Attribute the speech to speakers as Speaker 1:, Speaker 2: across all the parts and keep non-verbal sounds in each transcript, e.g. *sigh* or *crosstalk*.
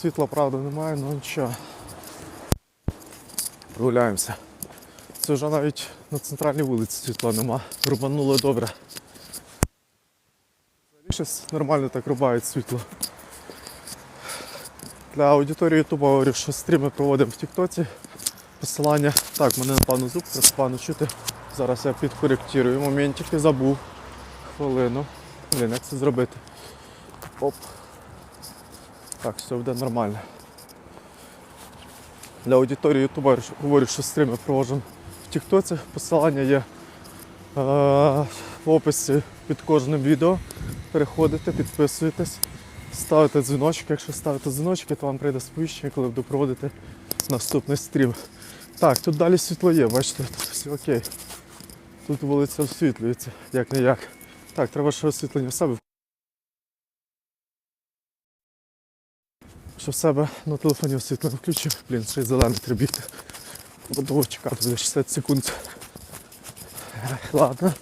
Speaker 1: Світла, правда, немає, але нічого. Прогуляємося. Це вже навіть на центральній вулиці світла нема. Рубануло добре. Щось нормально так рубають світло. Для аудиторії Ютуба говорю, що стріми проводимо в Тіктоці. Посилання. Так, мене напевно звук просто погано чути. Зараз я підкоректирую моментики, забув. Хвилину. Блін, як це зробити? Оп. Так, все буде нормально. Для аудиторії Ютуба говорю, що стріми проводжу в Тіктоці. Посилання є е, в описі під кожним відео. Переходите, підписуєтесь, ставите дзвіночок. Якщо ставите дзвіночки, то вам прийде сповіщення, коли буду проводити наступний стрім. Так, тут далі світло є, бачите, тут все окей. Тут вулиця освітлюється, як не як. Так, треба ще освітлення в себе. Що в себе на телефоні освітлення включив, блін, ще й зелений. Бо довго чекати буде 60 секунд. Ладно.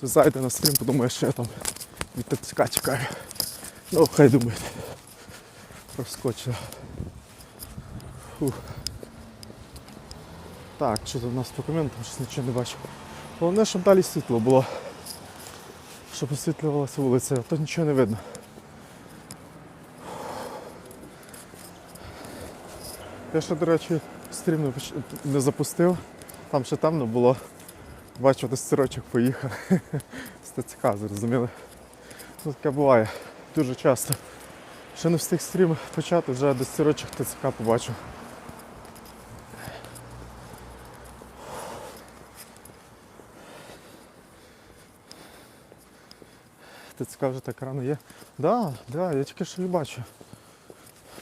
Speaker 1: То зайде на стрім, подумає, що я там від ТЦК чекаю. Ну, хай думає. Проскочив. Фух. Так, що тут у нас по коментам, щось нічого не бачу. Головне, щоб далі світло було. Щоб освітлювалася вулиця, а то нічого не видно. Я ще, до речі, стрім не запустив. Там ще темно було. Бачу, десь сирочок поїхав. *laughs* ТЦК, зрозуміли. Ну, таке буває дуже часто. Ще не встиг стрім почати, вже десь сирочок ТЦК побачив. ТЦК вже так рано є. Да, да, я тільки що і бачу.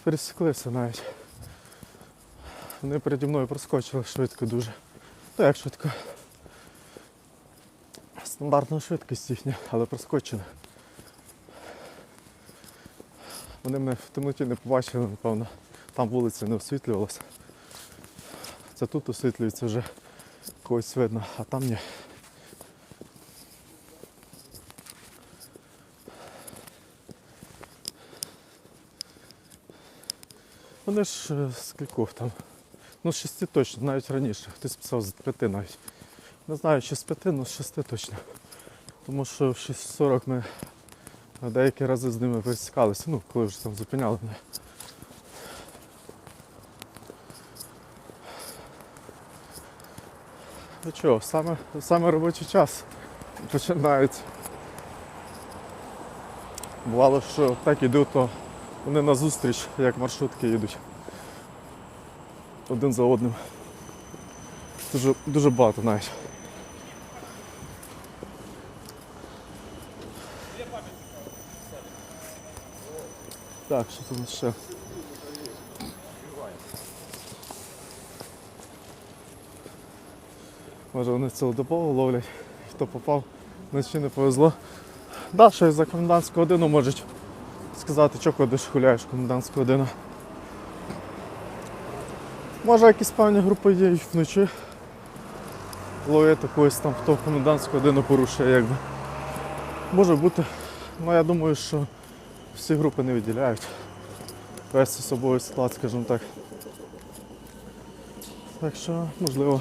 Speaker 1: Пересіклися навіть. Вони переді мною проскочили швидко дуже. Ну як швидко. Стандартна швидкість їхня, але проскочили. Вони мене в темноті не побачили, напевно. Там вулиця не освітлювалася. Це тут освітлюється вже когось видно, а там ні. Вони ж е, з кількох там. Ну, з шести точно, навіть раніше. Хтось писав з п'яти навіть. Не знаю, чи з п'яти, але з шести точно. Тому що в 6.40 ми деякі рази з ними пересікалися, ну, коли вже там зупиняли мене. Ну чого, саме, саме робочий час починається. Бувало, що так іду, то вони на зустріч, як маршрутки їдуть. Один за одним. Дуже, дуже багато навіть. Так, що тут ще? Може вони цілодобово ловлять, хто попав, вночі не повезло. Да, що за комендантську годину можуть сказати, що ходиш, гуляєш комендантську годину. Може якісь певні групи є і вночі. Ловити когось там, хто комендантську годину порушує якби. Може бути. Ну я думаю, що всі групи не виділяють. Весь особовий склад, скажімо так. Так що, можливо.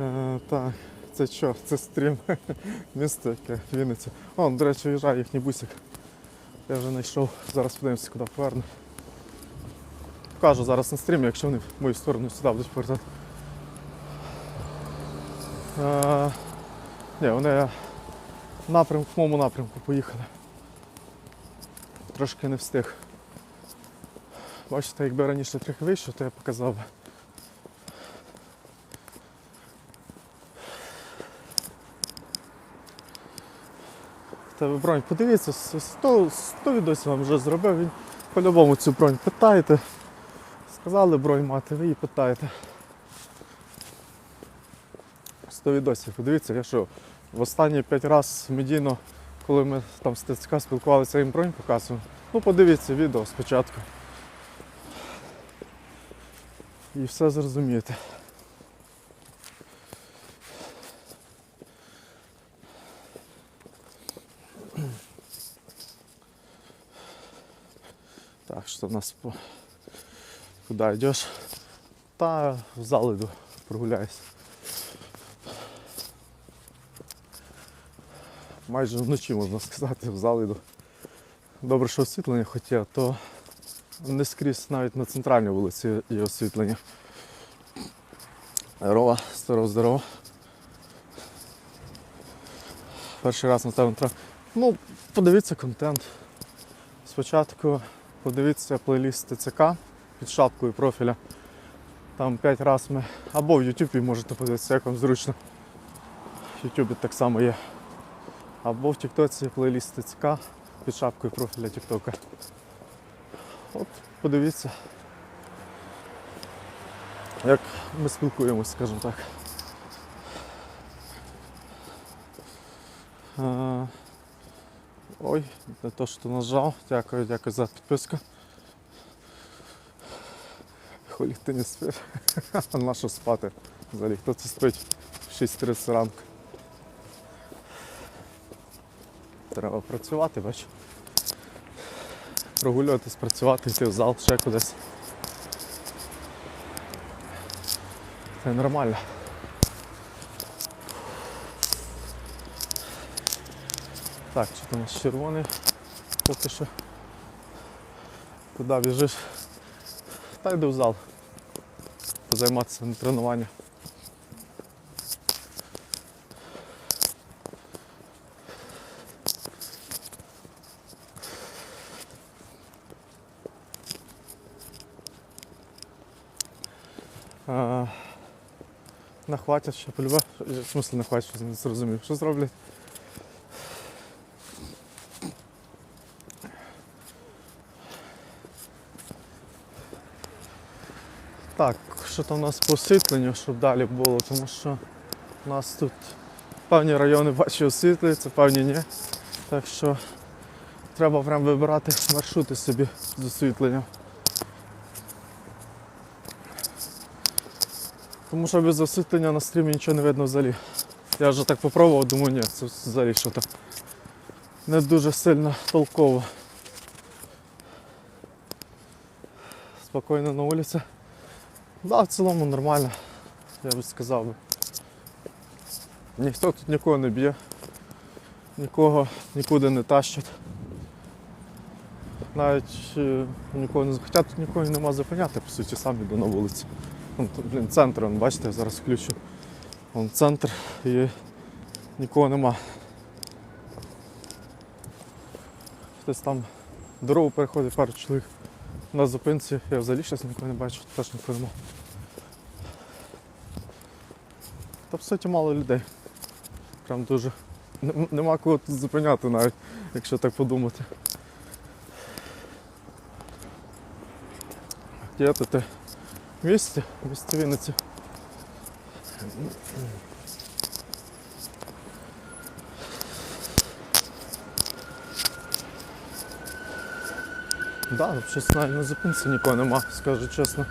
Speaker 1: Е, так, це що? Це стрім. *laughs* Місто яке, Вінниця. О, до речі, в'їжджає їхній бусик. Я вже знайшов. Зараз подивимося, куди поверну. Покажу зараз на стрімі, якщо вони в мою сторону сюди будуть повертати. Е, ні, вони напрямку, в моєму напрямку поїхали. Трошки не встиг. Бачите, якби раніше трохи вийшов, то я показав би. Тебе бронь, подивіться, 100, 100 відосів вам вже зробив, він по-любому цю бронь питаєте. Сказали бронь мати, ви її питаєте. 100 відосів, подивіться, я що, в останні 5 разів медійно, коли ми там з ТЦК спілкувалися, їм бронь показував. Ну подивіться відео спочатку. І все зрозумієте. У нас по... куди йдеш? Та в зал іду, прогуляюсь. Майже вночі можна сказати, в зал іду. Добре, що освітлення є, то не скрізь навіть на центральній вулиці є освітлення. Здорово, здорово, здорово. Перший раз на тебе. Ну, подивіться контент. Спочатку подивіться плейліст ТЦК під шапкою профіля. Там 5 разів ми. Або в Ютубі можете подивитися, як вам зручно. В Ютубі так само є. Або в Тіктоці плейліст ТЦК під шапкою профіля Тіктока. От, подивіться. Як ми спілкуємось, скажімо так. Ой, не то, що нажав. Дякую, дякую за підписку. Холі ти не спиш. *laughs* На що спати? Взагалі, хто це спить в 6.30 ранку. Треба працювати, бач. Прогулюватись, працювати, йти в зал, ще кудись. Це нормально. Так, що там у нас червоний поки що. Куди біжиш? Та йди в зал. Позайматися на тренування. Нахватять ще полюбе. В смысле нахватять, що не зрозумів. Що зроблять? Так, що там у нас по освітленню, щоб далі було, тому що у нас тут певні райони бачу освітлюються, певні ні. Так що треба прям вибирати маршрути собі з освітленням. Тому що без освітлення на стрімі нічого не видно взагалі. Я вже так попробував, думаю, ні, це взагалі що то не дуже сильно толково. Спокійно на вулиці. Да, в цілому нормально, я би сказав би. Ніхто тут нікого не б'є, нікого нікуди не тащить. Навіть е, нікого не Хоча тут нікого нема зупиняти, по суті, сам іду на вулиці. Вон блін, центр, вон, бачите, я зараз включу. Вон центр і нікого нема. Хтось там дорогу переходить, пару чоловік на зупинці, я взагалі щось нікого не бачу, теж нікого нема. Та в суті мало людей. Прям дуже. Нема кого тут зупиняти навіть, якщо так подумати. Є тут в місті Вінниці. Да, щось на зупинці нікого нема, скажу чесно.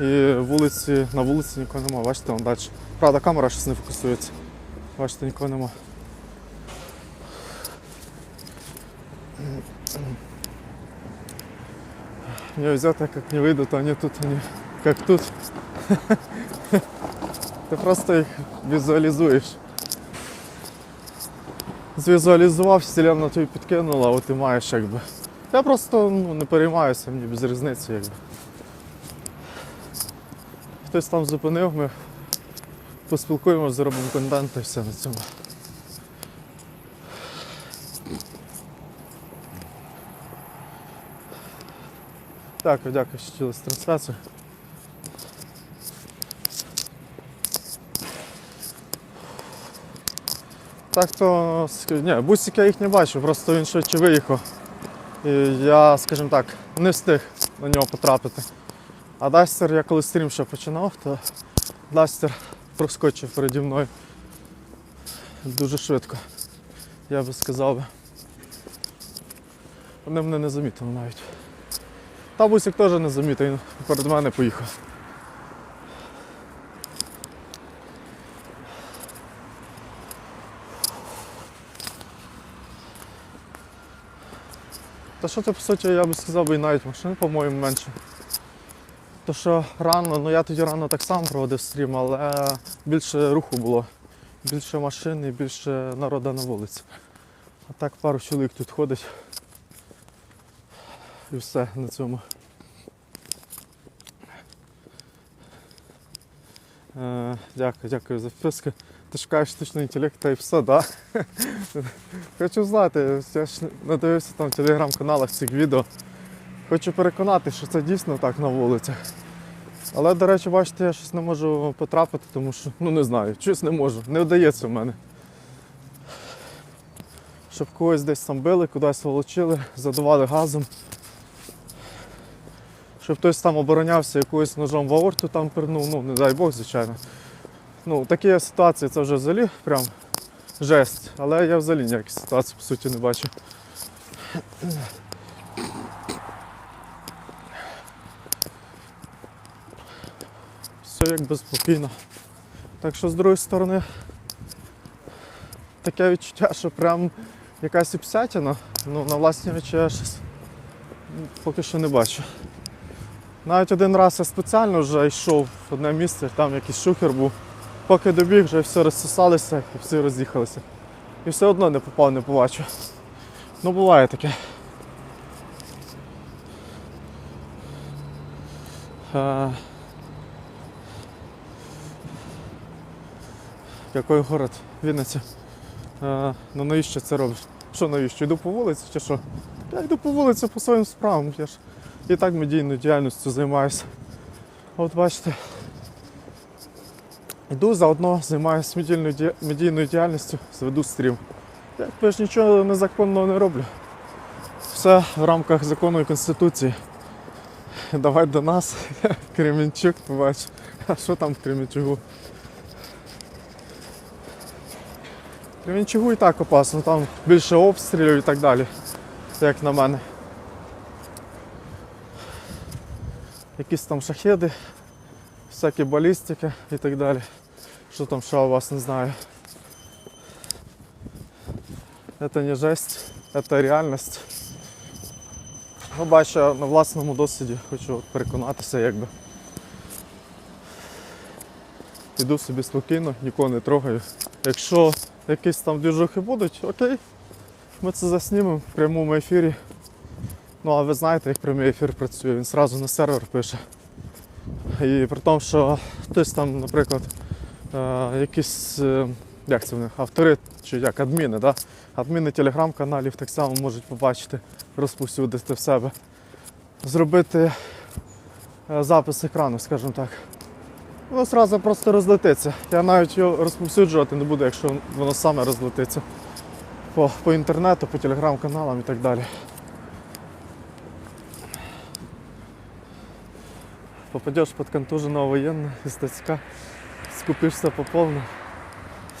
Speaker 1: І вулиці, на вулиці нікого нема, бачите, вон далі. Правда, камера щось не фокусується. Бачите, нікого нема. Не взято, как не выйдут, то они тут, они как тут. *laughs* Ти просто їх візуалізуєш. Звізуалізував, вселенна тобі підкинула, от і маєш якби. Я просто ну, не переймаюся, мені без різниці якби. Хтось там зупинив, ми поспілкуємося, зробимо контент і все на цьому. Дякую, дякую, що через трансляцію. Так то, ні, бусик я їх не бачу, просто він швидше виїхав. Я, скажімо так, не встиг на нього потрапити. А Дастер, я коли стрім ще починав, то Дастер проскочив переді мною дуже швидко. Я би сказав. Вони мене не замітили навіть. Та бусик теж не замітив, він перед мене поїхав. Та що це по суті, я би сказав, і навіть машин, по-моєму, менше. То що рано, ну я тоді рано так само проводив стрім, але більше руху було. Більше машин і більше народу на вулиці. А так пару чоловік тут ходить. І все на цьому. Е, дякую, дякую за вписки. Ти шукаєш штучний інтелект та і все? Да? Хочу знати, я ж надивився там в телеграм-каналах цих відео. Хочу переконати, що це дійсно так на вулицях. Але, до речі, бачите, я щось не можу потрапити, тому що ну не знаю, щось не можу. Не вдається в мене. Щоб когось десь там били, кудись волочили, задували газом. Щоб хтось там оборонявся якоюсь ножом в аорту там пирнув, ну не дай Бог, звичайно. Ну, такі ситуації це вже взагалі прям жесть. Але я взагалі ніякої ситуації по суті не бачу. Все якби спокійно. Так що з другої сторони таке відчуття, що прям якась іпсятіна, ну на власні очі я щось поки що не бачу. Навіть один раз я спеціально вже йшов в одне місце, там якийсь шухер був. Поки добіг, вже все розсосалися і всі роз'їхалися. І все одно не попав, не побачив. Ну буває таке. Е, Який город? Вінниця. Е, ну навіщо це робиш? Що навіщо? Йду по вулиці чи що? Я йду по вулиці по своїм справам. Я ж і так медійною діяльністю займаюся. От бачите. Йду заодно займаюся медійною, ді- медійною діяльністю, зведу стрім. Я ж нічого незаконного не роблю. Все в рамках закону і конституції. Давай до нас, *laughs* Кременчук, побач. А що там в Кременчугу? В Кременчугу і так опасно, там більше обстрілів і так далі, як на мене. Якісь там шахеди, всякі балістики і так далі. Що там ще у вас не знаю. Это не жесть, это реальність. Ну, бачу, на власному досвіді хочу переконатися, якби. Іду собі спокійно, нікого не трогаю. Якщо якісь там двіжухи будуть, окей, ми це заснімемо в прямому ефірі. Ну а ви знаєте, як прямий ефір працює, він одразу на сервер пише. І при тому, що хтось там, наприклад, якісь, е, як це в них, автори чи як адміни, да? адміни телеграм-каналів так само можуть побачити, розповсюдити в себе, зробити е, запис екрану, скажімо так. Воно одразу просто розлетиться. Я навіть його розповсюджувати не буду, якщо воно саме розлетиться по, по інтернету, по телеграм-каналам і так далі. Попадешь под контуженного военного из ТЦК, скупишься по полной.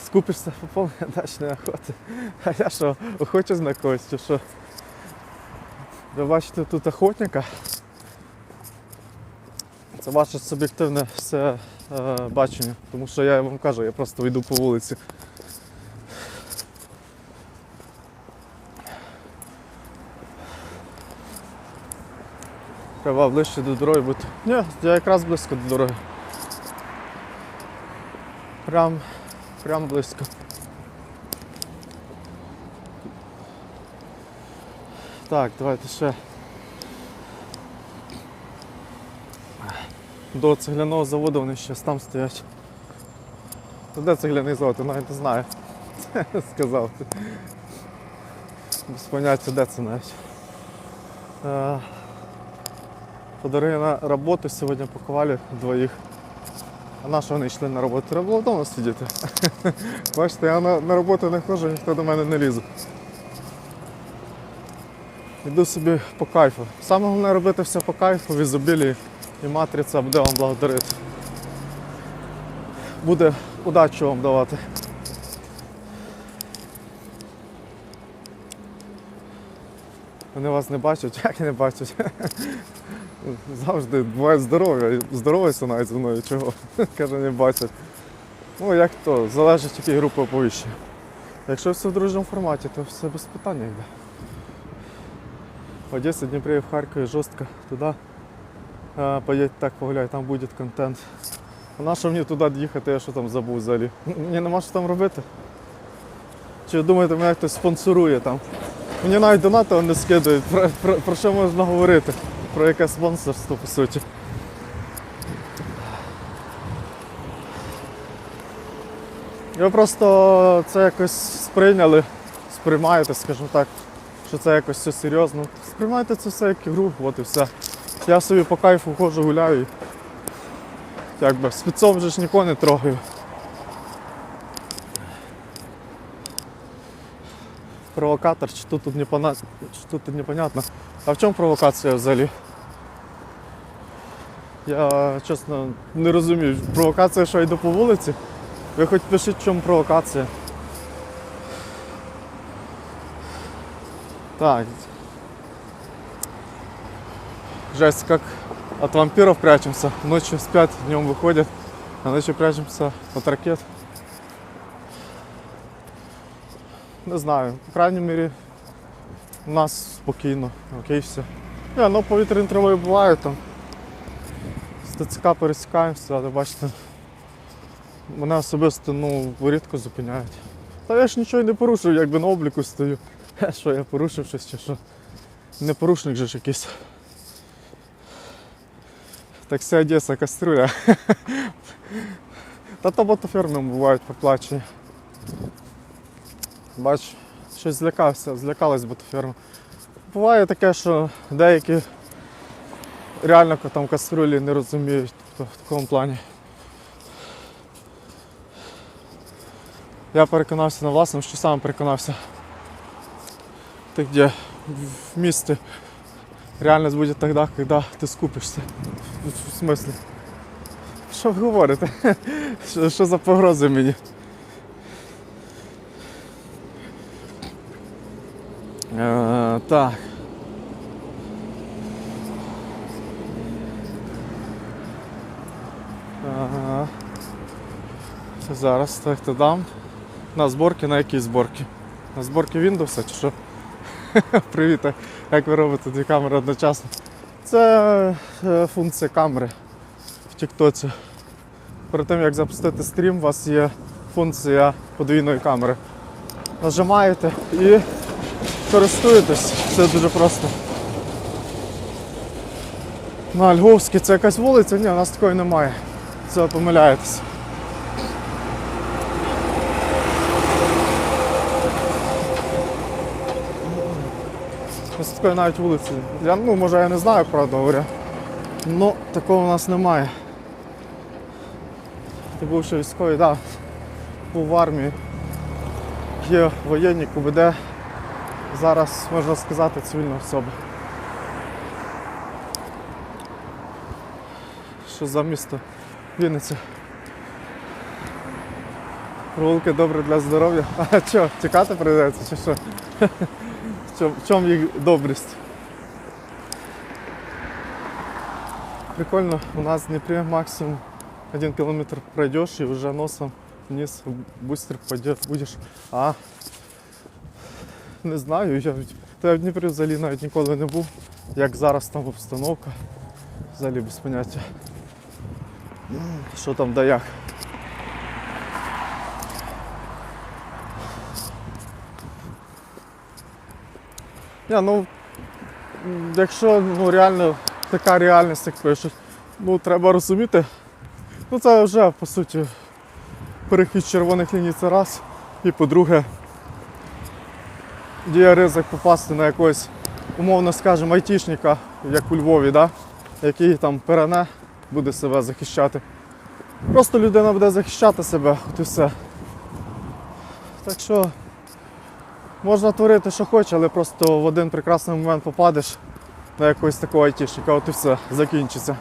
Speaker 1: Скупишся по повній дачної охоти. А я що, охочу на когось чи що? Ви бачите тут охотника. Це ваше суб'єктивне все е, бачення, тому що я вам кажу, я просто йду по вулиці. Треба ближче до дороги бути. Ні, я якраз близько до дороги. Прям, прям близько. Так, давайте ще. До цегляного заводу вони ще там стоять. То Де цегляний завод, я навіть не знаю. *laughs* Сказав. Без поняття, де це навіть. Е, Подарили на роботу, сьогодні пакували двоїх. А на що йшли на роботу? Треба було вдома сидіти. *laughs* Бачите, я на, на роботу не ходжу, ніхто до мене не лізе. Йду собі по кайфу. Саме головне робити все по кайфу, в ізобілії, і матриця буде вам благодарити. Буде удачу вам давати. Вони вас не бачать, *laughs* як не бачать. *laughs* Завжди буває здоров'я. Здоров'яся навіть зі мною чого. *laughs* Каже, не бачать. Ну як то, залежить які групи оповіщення. Якщо все в дружньому форматі, то все без питання йде. В Одесі, Дніпрі, в Харкові, жорстко туди. Поїдь так погуляй, там буде контент. А на що мені туди їхати, я що там забув взагалі? Мені нема що там робити. Чи думаєте, мене хтось спонсорує там? Мені навіть донати не скидають. Про, про, про що можна говорити? Про яке спонсорство, по суті. Ви просто це якось сприйняли, сприймаєте, скажімо так, що це якось все серйозно. Сприймайте це все як ігру, от і все. Я собі по кайфу ходжу, гуляю. Якби спецом вже ж нікого не трогаю. Провокатор, чи тут, тут непонятно. А в чому провокація взагалі? Я чесно не розумію. Провокація, що я йду по вулиці? Ви хоч пишіть, в чому провокація. Так. Жесть, как от вампиров прячемся. Ночью спят, днем выходят, а ночью прячемся от ракет. Не знаю, по крайній мірі, у нас спокійно, окей, все. Не, ну повітряні тривоги бувають там. З ТЦК пересікаємося, але бачите, мене особисто ну, рідко зупиняють. Та я ж нічого не порушив, якби на обліку стою. Що я порушив щось чи що? Не порушник же ж якийсь. Таксі Одеса, каструля. Та то ботоферми бувають поплачені. Бач, щось злякався, злякалась ботоферма. Буває таке, що деякі реально там каструлі не розуміють тобто, в такому плані. Я переконався на власному, що сам переконався. Ти де в місті реальність буде тоді, коли ти скупишся. В- смислі? Що ви говорите? *laughs* Що за погрози мені? Е, так. Ага. Зараз так то дам. На зборки, на які зборки? На зборки Windows чи що? *laughs* Привіт, як ви робите дві камери одночасно? Це е, функція камери в Тіктоці. Перед тим як запустити стрім, у вас є функція подвійної камери. Нажимаєте і користуєтесь. Це дуже просто. На Львовській це якась вулиця? Ні, у нас такої немає. Це помиляєтесь. Ось такої навіть вулиці. Я, ну, може я не знаю, правда говоря. Ну, такого у нас немає. Ти бувши військовий, так. Да, був в армії. Є воєнні КУБД. Зараз можна сказати цивільна особа. Що за місто? Вінниця. Прогулки добре для здоров'я. А що, тікати прийдеться чи що? В чому, в їх добрість? Прикольно, у нас в Днепре максимум один километр пройдешь и уже носом вниз быстро пойдешь, будешь. А *laughs* не знаю, я, я в Дніпрі взагалі навіть ніколи не був. Як зараз там обстановка. Взагалі без поняття. Що там да як. Ні, ну, якщо ну, реально така реальність, як пишуть, ну треба розуміти. Ну це вже по суті перехід червоних ліній це раз. І по-друге, є ризик попасти на якогось, умовно скажемо, айтішника, як у Львові, да? який там перене, буде себе захищати. Просто людина буде захищати себе, от і все. Так що можна творити, що хоче, але просто в один прекрасний момент попадеш на якогось такого айтішника, от і все, закінчиться.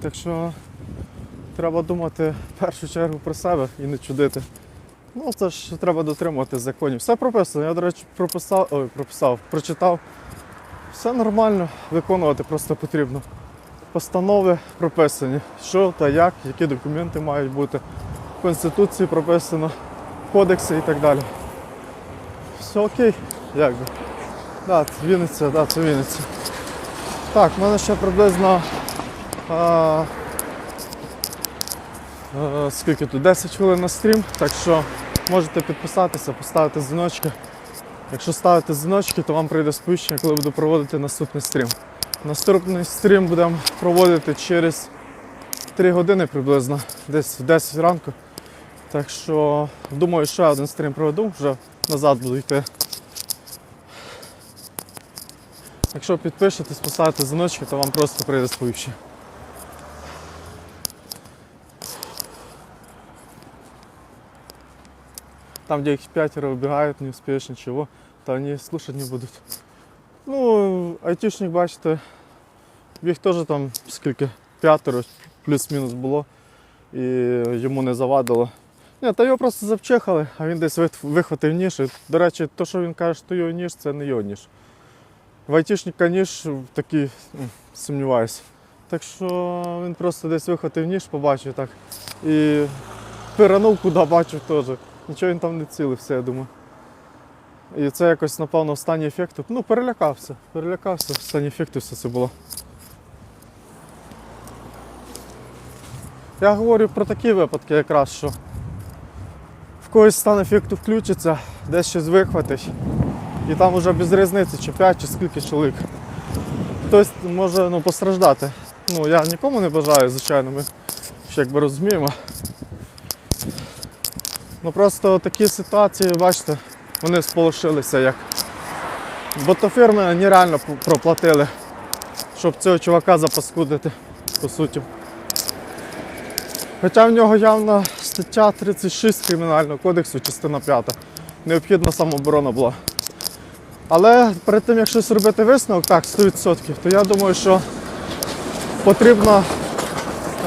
Speaker 1: Так що треба думати в першу чергу про себе і не чудити. Ну, це ж треба дотримувати законів. Все прописано. Я, до речі, прописав, ой, прописав, прочитав. Все нормально, виконувати просто потрібно. Постанови прописані, що та як, які документи мають бути. В Конституції прописано, кодекси і так далі. все окей, як би. Да, це Вінниця, да, це Вінниця. Так, в мене ще приблизно. А, скільки тут? 10 хвилин на стрім, так що можете підписатися, поставити дзвіночки. Якщо ставите дзвіночки, то вам прийде сповіщення, коли буду проводити наступний стрім. Наступний стрім будемо проводити через 3 години приблизно, десь в 10 ранку. Так що думаю, ще один стрім проведу, вже назад буду йти. Якщо підпишетесь, поставите дзвіночки, то вам просто прийде сповіщення. Там, где их пятеро убегают, не успеешь ничего, то они слушать не будут. Ну, айтишник, бачите, їх теж там скільки, п'ятеро, плюс-мінус було. І йому не завадило. Ні, та його просто запчехали, а він десь вихватив ніж. До речі, то, що він каже, що його ніж, це не його ніж. В айтішника ніж такий, сумніваюся. Так що він просто десь вихватив ніж, побачив так. І пиранув, куди бачив теж. Нічого він там не цілився, я думаю. І це якось, напевно, в стані ефекту. Ну, перелякався. Перелякався, в стані ефекту все це було. Я говорю про такі випадки якраз, що в когось стан ефекту включиться, десь щось вихватить. І там вже без різниці, чи 5, чи скільки чоловік. Хтось може ну, постраждати. Ну, я нікому не бажаю, звичайно, ми ще якби розуміємо. Ну просто такі ситуації, бачите, вони сполошилися як. Бо то фірми нереально проплатили, щоб цього чувака запаскудити, по суті. Хоча в нього явно стаття 36 Кримінального кодексу, частина 5. Необхідна самооборона була. Але перед тим, як щось робити висновок, так, 100%, то я думаю, що потрібно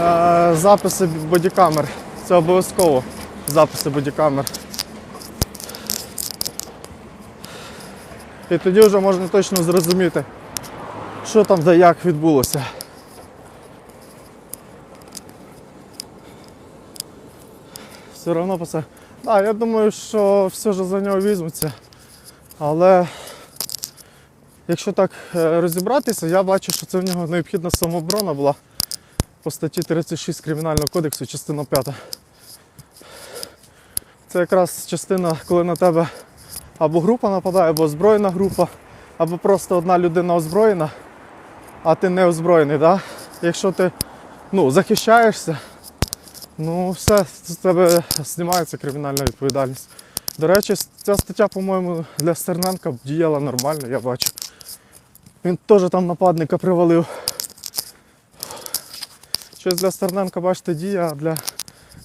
Speaker 1: е, записи бодікамер. Це обов'язково записи бодікамер. І тоді вже можна точно зрозуміти, що там де як відбулося. Все одно по це. Так, я думаю, що все ж за нього візьмуться. Але якщо так е, розібратися, я бачу, що це в нього необхідна самооборона була по статті 36 Кримінального кодексу, частина 5. Це якраз частина, коли на тебе або група нападає, або озброєна група, або просто одна людина озброєна, а ти не озброєний. Да? Якщо ти ну, захищаєшся, ну все, з тебе знімається кримінальна відповідальність. До речі, ця стаття, по-моєму, для Стерненка діяла нормально, я бачу. Він теж там нападника привалив. Щось для Стерненка, бачите, діє, а для,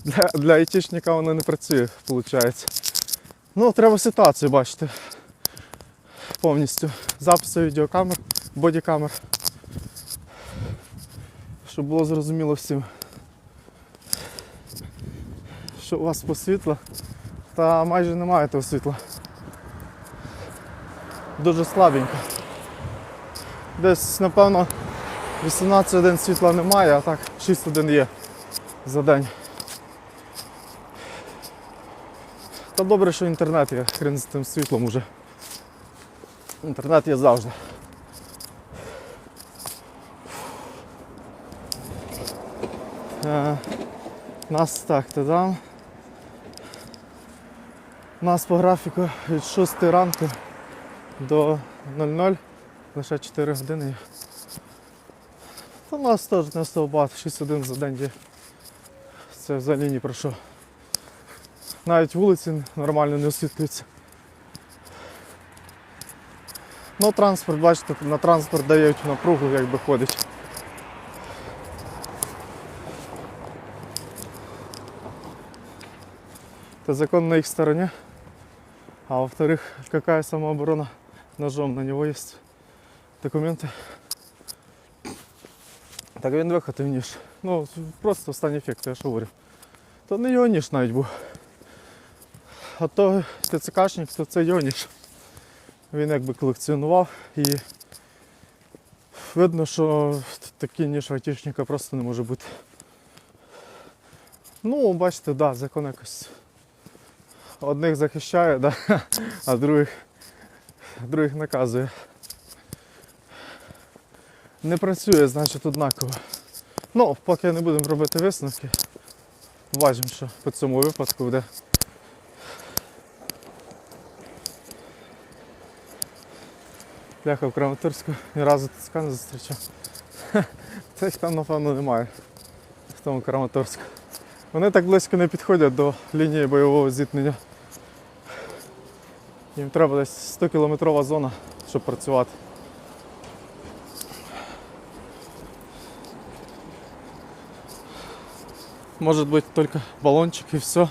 Speaker 1: для, для айтішника воно не працює, виходить. Ну, треба ситуацію бачити. Повністю. Записи відеокамер, бодікамер. Щоб було зрозуміло всім. Що у вас по світло, та майже немає того світла. Дуже слабенько. Десь, напевно, 18 годин світла немає, а так 6 годин є за день. Та добре, що інтернет є, хрен з тим світлом уже. Інтернет є завжди. Е, нас так, то там. Нас по графіку від 6 ранку до 00 лише 4 години. у нас теж не багато, 6 годин за день є. Це взагалі ні про що Навіть вулиці нормально не освітлюються. Ну, транспорт, бачите, на транспорт дають напругу, якби ходить. Это закон на их стороне. А во-вторых, какая самооборона ножом? На него есть документы. Так він вихотив ніж. Ну, просто останній ефект, я ж говорю. То не його ніж навіть був. А то ТЦКшник, то це його ніж. Він якби колекціонував і видно, що такий ніж айтішника просто не може бути. Ну, бачите, да, закон якось одних захищає, да, а других других наказує. Не працює, значить, однаково. Ну, поки не будемо робити висновки, бачимо, що по цьому випадку буде. Бляха в Краматорську ні разу тиска не зустрічав. *laughs* Цих там, напевно, немає в тому Краматорську. Вони так близько не підходять до лінії бойового зіткнення. Їм треба десь 100 кілометрова зона, щоб працювати. Може бути тільки балончик і все.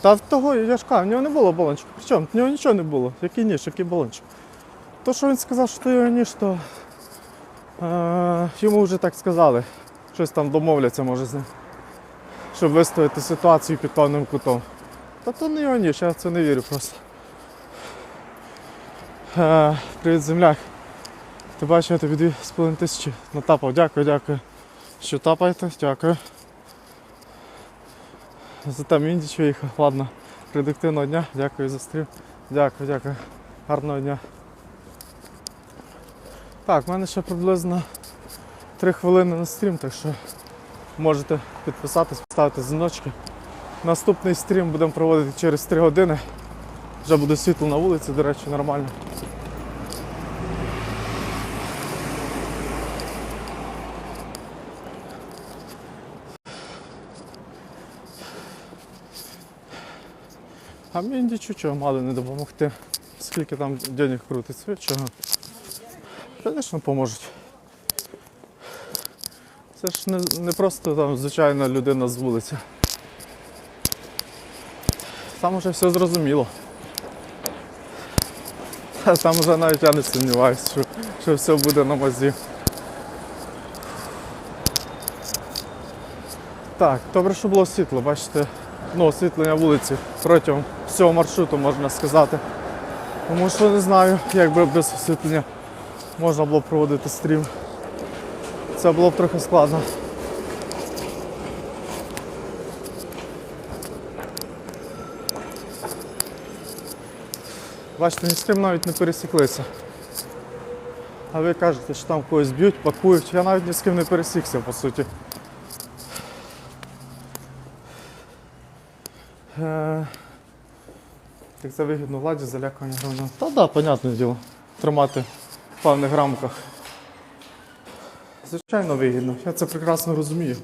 Speaker 1: Та в того, я ж кажу, в нього не було балончика. Причому в нього нічого не було. Який ніж, який балончик. То, що він сказав, що його ніж, то е, йому вже так сказали. Щось там домовляться, може з ним. Щоб вистояти ситуацію під певним кутом. Та то не його ніж, я це не вірю просто. Е, привіт, земляк. Ти бачиш, я тобі дві з половиною тисячі натапав. Дякую, дякую. Що тапаєте? Дякую. Зате міндіч виїхав. Ладно. Продуктивного дня. Дякую за стрім. Дякую, дякую. Гарного дня. Так, в мене ще приблизно 3 хвилини на стрім, так що можете підписатись, поставити дзвіночки. Наступний стрім будемо проводити через 3 години. Вже буде світло на вулиці, до речі, нормально. А мені чого мали не допомогти. Скільки там денег крутиться, від чого? Звісно, поможуть. Це ж не, не просто там звичайна людина з вулиці. Там уже все зрозуміло. Та Там вже навіть я не сумніваюся, що, що все буде на мазі. Так, добре, що було світло, бачите, ну, освітлення вулиці протягом всього маршруту, можна сказати. Тому що не знаю, як би без освітлення можна було б проводити стрім. Це було б трохи складно. Бачите, ні з ким навіть не пересіклися. А ви кажете, що там когось б'ють, пакують. Я навіть ні з ким не пересікся, по суті. Е, Так це вигідно владі залякування громадян. Та да, понятне діло. Тримати певних рамках. Звичайно, вигідно. Я це прекрасно розумію.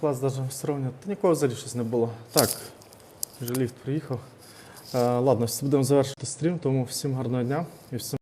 Speaker 1: Клас навіть сравнювати. Та нікого взагалі щось не було. Так, вже ліфт приїхав. Е, ладно, будемо завершити стрім, тому всім гарного дня і всім.